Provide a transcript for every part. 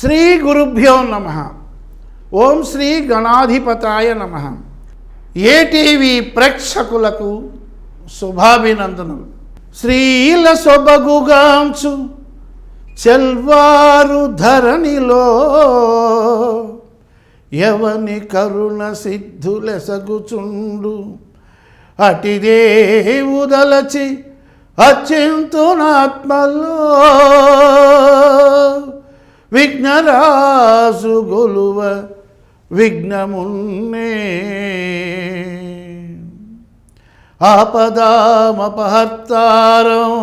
శ్రీ గురుభ్యో నమ. ఓం శ్రీ గణాధిపతాయ నమ. ఏటీవీ ప్రేక్షకులకు శుభాభినందనలు. శ్రీల సొబగుగాంచు చెల్వారు ధరణిలో ఎవని కరుణ సిద్ధులెసగుచుండు. అటిదే ఉదలచి అత్యంతునాత్మలో విఘ్నరాజు గొలువ విఘ్నమున్నే. ఆపదామపహర్తారం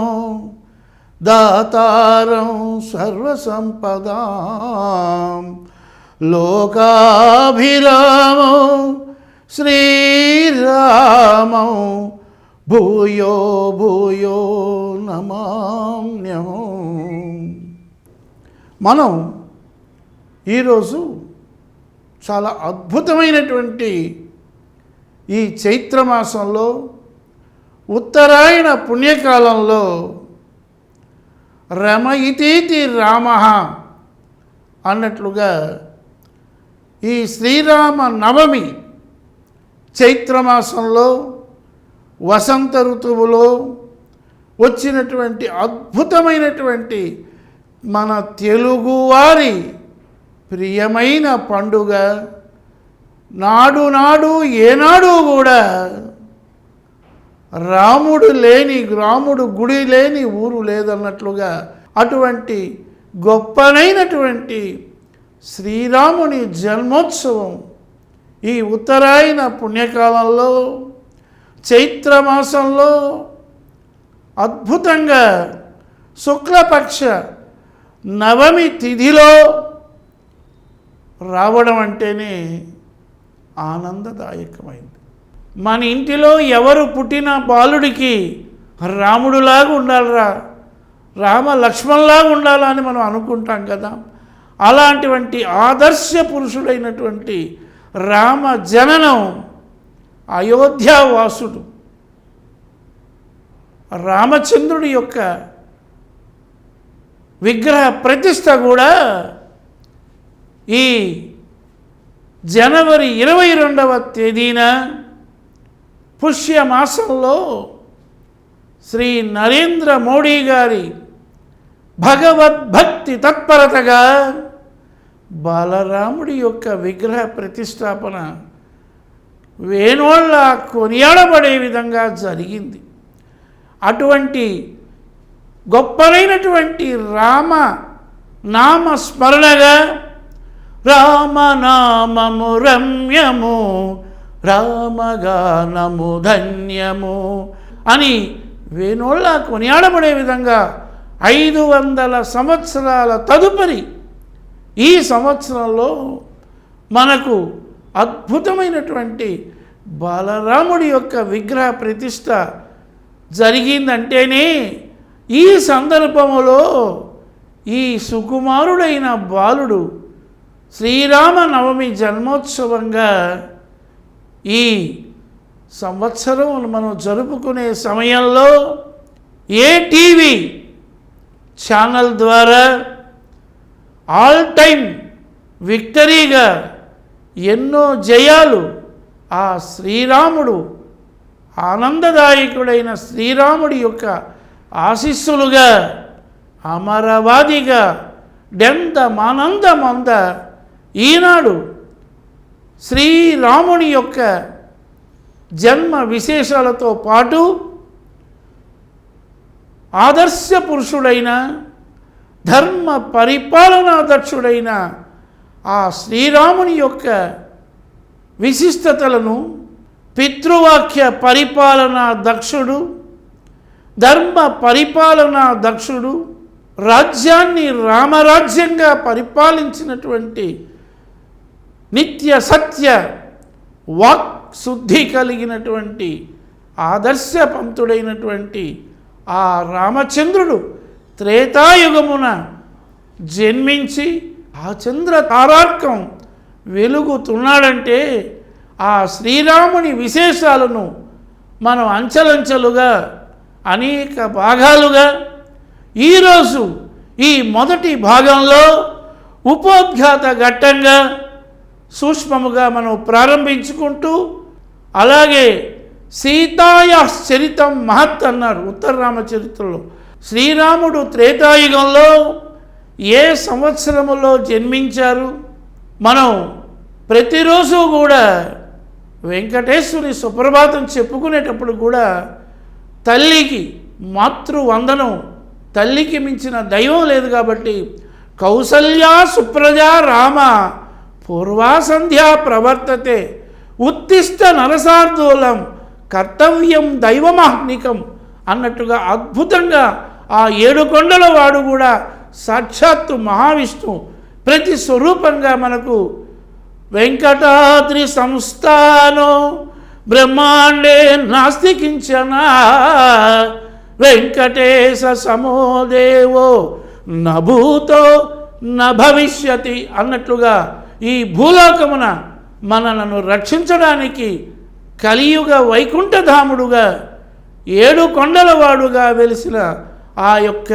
దాతారం సర్వసంపదాం. లోకాభిరామం శ్రీరామం భూయో భూయో నమామ్యహం. మనం ఈరోజు చాలా అద్భుతమైనటువంటి ఈ చైత్రమాసంలో ఉత్తరాయణ పుణ్యకాలంలో రమ ఇతీతి రామ అన్నట్లుగా ఈ శ్రీరామ నవమి చైత్రమాసంలో వసంత ఋతువులో వచ్చినటువంటి అద్భుతమైనటువంటి మన తెలుగువారి ప్రియమైన పండుగ నాడు నాడు ఏనాడు కూడా రాముడు లేని రాముడు గుడి లేని ఊరు లేదన్నట్లుగా అటువంటి గొప్పనైనటువంటి శ్రీరాముని జన్మోత్సవం ఈ ఉత్తరాయణ పుణ్యకాలంలో చైత్రమాసంలో అద్భుతంగా శుక్లపక్ష నవమి తిథిలో రావడం అంటేనే ఆనందదాయకమైంది. మన ఇంటిలో ఎవరు పుట్టిన బాలుడికి రాముడులాగా ఉండాలిరా రామ లక్ష్మణ్లాగా ఉండాలా అని మనం అనుకుంటాం కదా. అలాంటివంటి ఆదర్శ పురుషుడైనటువంటి రామ జననం అయోధ్యావాసుడు రామచంద్రుడి యొక్క విగ్రహ ప్రతిష్ట కూడా ఈ జనవరి ఇరవై రెండవ తేదీన పుష్యమాసంలో శ్రీ నరేంద్ర మోడీ గారి భగవద్భక్తి తత్పరతగా బాలరాముడి యొక్క విగ్రహ ప్రతిష్టాపన వేణోళ్ళ కొనియాడబడే విధంగా జరిగింది. అటువంటి గొప్పలైనటువంటి రామ నామ స్మరణగా రామనామము రమ్యము రామగానము ధన్యము అని వేణోళ్ళ కొనియాడబడే విధంగా ఐదు వందల సంవత్సరాల తదుపరి ఈ సంవత్సరంలో మనకు అద్భుతమైనటువంటి బాలరాముడి యొక్క విగ్రహ ప్రతిష్ట జరిగిందంటేనే ఈ సందర్భములో ఈ సుకుమారుడైన బాలుడు శ్రీరామ నవమి జన్మోత్సవంగా ఈ సంవత్సరం మనం జరుపుకునే సమయంలో ఏ టీవీ ఛానల్ ద్వారా ఆల్ టైమ్ విక్టరీగా ఎన్నో జయాలు ఆ శ్రీరాముడు ఆనందదాయకుడైన శ్రీరాముడి యొక్క ఆశీస్సులుగా అమరవాదిగా డెంత మానందమంద ఈనాడు శ్రీరాముని యొక్క జన్మ విశేషాలతో పాటు ఆదర్శ పురుషుడైన ధర్మ పరిపాలనా దక్షుడైన ఆ శ్రీరాముని యొక్క విశిష్టతలను పితృవాక్య పరిపాలనా దక్షుడు ధర్మ పరిపాలనా దక్షుడు రాజ్యాన్ని రామరాజ్యంగా పరిపాలించినటువంటి నిత్య సత్య వాక్ శుద్ధి కలిగినటువంటి ఆదర్శ పంతుడైనటువంటి ఆ రామచంద్రుడు త్రేతాయుగమున జన్మించి ఆ చంద్ర తారార్కం వెలుగుతున్నాడంటే ఆ శ్రీరాముని విశేషాలను మనం అంచెలంచెలుగా అనేక భాగాలుగా ఈరోజు ఈ మొదటి భాగంలో ఉపోద్ఘాత ఘట్టంగా సూక్ష్మముగా మనం ప్రారంభించుకుంటూ అలాగే సీతాయ చరితం మహత్ అన్నారు ఉత్తర రామచరిత్రలో. శ్రీరాముడు త్రేతాయుగంలో ఏ సంవత్సరములో జన్మించారు? మనం ప్రతిరోజు కూడా వెంకటేశ్వరి సుప్రభాతం చెప్పుకునేటప్పుడు కూడా తల్లికి మాతృవందనం తల్లికి మించిన దైవం లేదు కాబట్టి కౌసల్యా సుప్రజ రామ పూర్వాసంధ్యా ప్రవర్తతే. ఉత్తిష్ట నరసార్దూలం కర్తవ్యం దైవమాహ్నికం అన్నట్టుగా అద్భుతంగా ఆ ఏడు కొండల వాడు కూడా సాక్షాత్తు మహావిష్ణు ప్రతి స్వరూపంగా మనకు వెంకటాద్రి సంస్థానం బ్రహ్మాండే నాస్తికించన? వెంకటేశ సమోదేవో నభూతో న అన్నట్లుగా ఈ భూలోకమున మనలను రక్షించడానికి కలియుగ వైకుంఠధాముడుగా ఏడు కొండలవాడుగా వెలిసిన ఆ యొక్క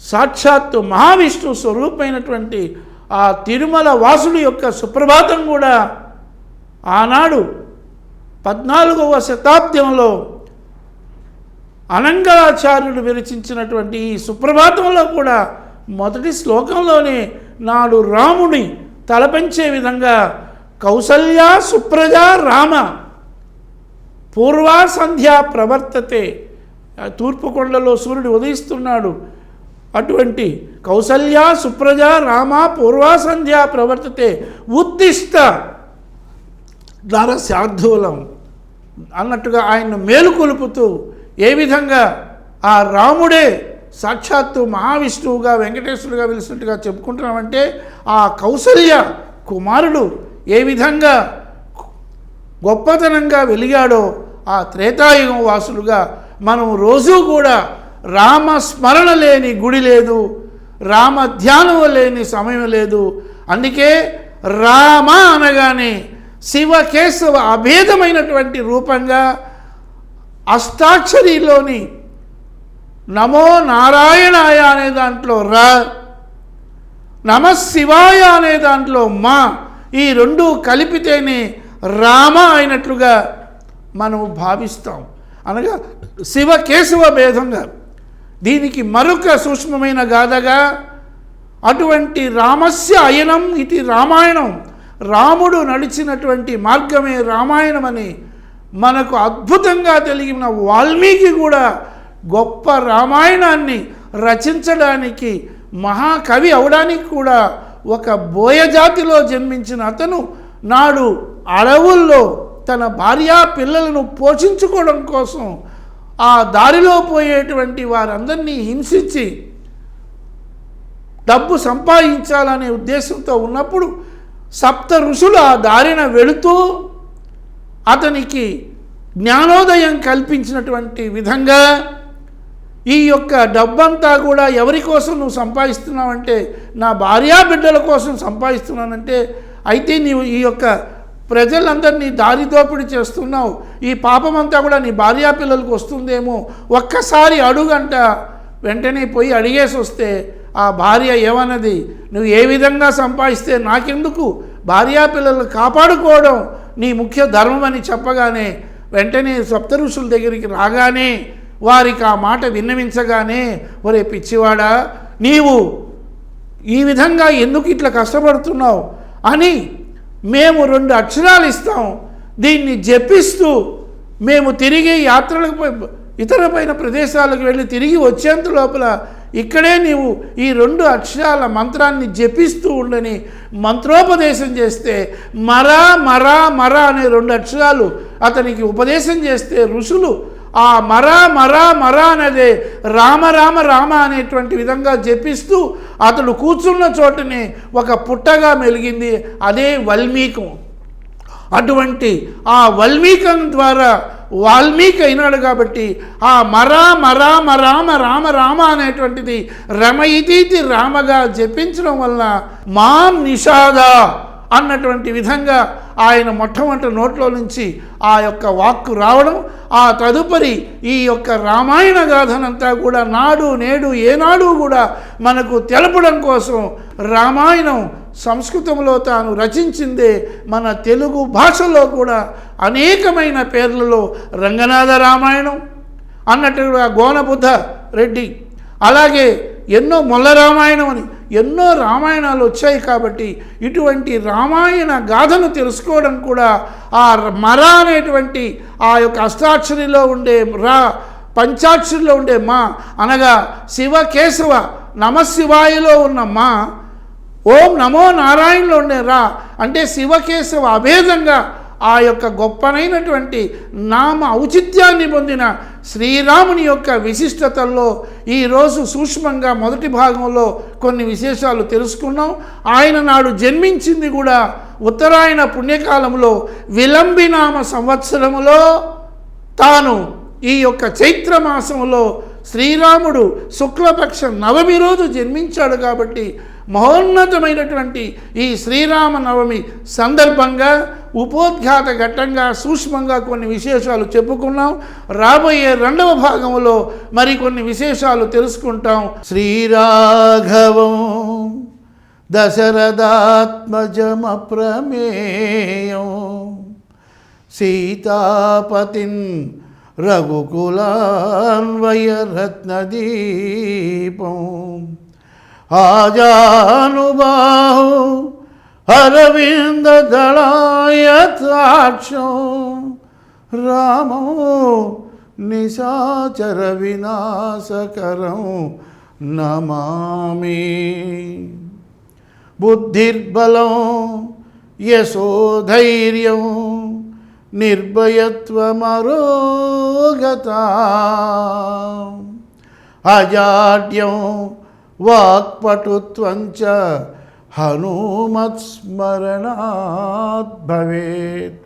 సాక్షాత్తు మహావిష్ణు స్వరూపమైనటువంటి ఆ తిరుమల వాసుడి యొక్క సుప్రభాతం కూడా ఆనాడు పద్నాలుగవ శతాబ్దంలో అనంగళాచార్యుడు విరచించినటువంటి ఈ సుప్రభాతంలో కూడా మొదటి శ్లోకంలోనే నాడు రాముడి తలపెంచే విధంగా కౌసల్య సుప్రజ రామ పూర్వా సంధ్యా ప్రవర్తతే తూర్పుకొండలో తూర్పు కొండలో సూర్యుడు ఉదయిస్తున్నాడు. అటువంటి కౌసల్య సుప్రజ రామ పూర్వా సంధ్యా ప్రవర్తతే ఉత్తిష్ట నరశార్ధూలం అన్నట్టుగా ఆయన్ను మేలుకొలుపుతూ ఏ విధంగా ఆ రాముడే సాక్షాత్తు మహావిష్ణువుగా వెంకటేశ్వరుడుగా వెలిసినట్టుగా చెప్పుకుంటున్నామంటే ఆ కౌసల్య కుమారుడు ఏ విధంగా గొప్పతనంగా వెలిగాడో ఆ త్రేతాయుగం వాసులుగా మనం రోజూ కూడా రామ స్మరణ లేని గుడి లేదు రామ ధ్యానం లేని సమయం లేదు. అందుకే రామ అనగానే శివ కేశవ అభేదమైనటువంటి రూపంగా అష్టాక్షరిలోని నమో నారాయణాయ అనే దాంట్లో రా నమ శివాయ అనే దాంట్లో మా ఈ రెండు కలిపితేనే రామ అయినట్లుగా మనము భావిస్తాం. అనగా శివ కేశవ భేదంగా. దీనికి మరొక సూక్ష్మమైన గాథగా అటువంటి రామస్య అయనం ఇది రామాయణం. రాముడు నడిచినటువంటి మార్గమే రామాయణమని మనకు అద్భుతంగా తెలిగిన వాల్మీకి కూడా గొప్ప రామాయణాన్ని రచించడానికి మహాకవి అవడానికి కూడా ఒక బోయజాతిలో జన్మించిన అతను నాడు అడవుల్లో తన భార్యా పిల్లలను పోషించుకోవడం కోసం ఆ దారిలో పోయేటువంటి వారందరినీ హింసించి డబ్బు సంపాదించాలనే ఉద్దేశంతో ఉన్నప్పుడు సప్త ఋషులు ఆ దారిన వెళుతూ అతనికి జ్ఞానోదయం కల్పించినటువంటి విధంగా ఈ యొక్క డబ్బంతా కూడా ఎవరి కోసం నువ్వు సంపాదిస్తున్నావంటే నా భార్యా బిడ్డల కోసం సంపాదిస్తున్నానంటే అయితే నీవు ఈ యొక్క ప్రజలందరినీ దారి దోపిడీ చేస్తున్నావు. ఈ పాపమంతా కూడా నీ భార్యా పిల్లలకు వస్తుందేమో. ఒక్కసారి అడుగంట వెంటనే పోయి అడిగేసి వస్తే ఆ భార్య ఏమన్నది? నువ్వు ఏ విధంగా సంపాదిస్తే నాకెందుకు? భార్యా పిల్లలు కాపాడుకోవడం నీ ముఖ్య ధర్మం అని చెప్పగానే వెంటనే సప్త ఋషుల దగ్గరికి రాగానే వారికి ఆ మాట విన్నవించగానే ఒరే పిచ్చివాడా నీవు ఈ విధంగా ఎందుకు ఇట్లా కష్టపడుతున్నావు? అని మేము రెండు అక్షరాలు ఇస్తాం. దీన్ని జపిస్తూ మేము తిరిగి యాత్రలకు పోయి ఇతర పైన ప్రదేశాలకు వెళ్ళి తిరిగి వచ్చేంత లోపల ఇక్కడే నీవు ఈ రెండు అక్షరాల మంత్రాన్ని జపిస్తూ ఉండని మంత్రోపదేశం చేస్తే మరా మరా మరా అనే రెండు అక్షరాలు అతనికి ఉపదేశం చేస్తే ఋషులు ఆ మరా మరా మరా అనేది రామ రామ రామ అనేటువంటి విధంగా జపిస్తూ అతడు కూర్చున్న చోటనే ఒక పుట్టగా మెలిగింది. అదే వల్మీకం. అటువంటి ఆ వల్మీకం ద్వారా వాల్మీకి అయినాడు కాబట్టి ఆ మరా మరా మరామ రామ రామ అనేటువంటిది రమ ఇతీతి రామగా జపించడం వల్ల మాం నిషాద అన్నటువంటి విధంగా ఆయన మొట్టమొదటి నోట్లో నుంచి ఆ యొక్క వాక్కు రావడం ఆ తదుపరి ఈ యొక్క రామాయణ గాథనంతా కూడా నాడు నేడు ఏనాడు కూడా మనకు తెలపడం కోసం రామాయణం సంస్కృతంలో తాను రచించిందే మన తెలుగు భాషలో కూడా అనేకమైన పేర్లలో రంగనాథ రామాయణం అన్నట్టుగా గోనబుద్ధ రెడ్డి అలాగే ఎన్నో మొల్ల రామాయణం అని ఎన్నో రామాయణాలు వచ్చాయి కాబట్టి ఇటువంటి రామాయణ గాథను తెలుసుకోవడం కూడా ఆ మర అనేటువంటి ఆ యొక్క అష్టాక్షరిలో ఉండే రా పంచాక్షరిలో ఉండే మా అనగా శివ కేశవ నమశివాయలో ఉన్న మా ఓం నమో నారాయణలో రా అంటే శివకేశవ అభేదంగా ఆ యొక్క గొప్పనైనటువంటి నామ ఔచిత్యాన్ని పొందిన శ్రీరాముని యొక్క విశిష్టతల్లో ఈరోజు సూక్ష్మంగా మొదటి భాగంలో కొన్ని విశేషాలు తెలుసుకున్నాం. ఆయన నాడు జన్మించింది కూడా ఉత్తరాయణ పుణ్యకాలంలో విలంబినామ సంవత్సరములో తాను ఈ యొక్క చైత్ర మాసంలో శ్రీరాముడు శుక్లపక్ష నవమి రోజు జన్మించాడు కాబట్టి మహోన్నతమైనటువంటి ఈ శ్రీరామనవమి సందర్భంగా ఉపోద్ఘాత ఘట్టంగా సూక్ష్మంగా కొన్ని విశేషాలు చెప్పుకున్నాం. రాబోయే రెండవ భాగంలో మరికొన్ని విశేషాలు తెలుసుకుంటాం. శ్రీరాఘవం దశరథాత్మజమప్రమేయం సీతాపతిన్ రఘుకులాన్వయరత్నదీపం. ఆజానుబాహు అరవింద అరవిందదళాయతాక్షం రామో నిశాచర వినాశకరం నమామి. బుద్ధిర్బలం యశోధైర్యం నిర్భయత్వమరోగత. అజాడ్యం వాక్పటుత్వంచ చ హనుమత్స్మరణాత్ భవేత్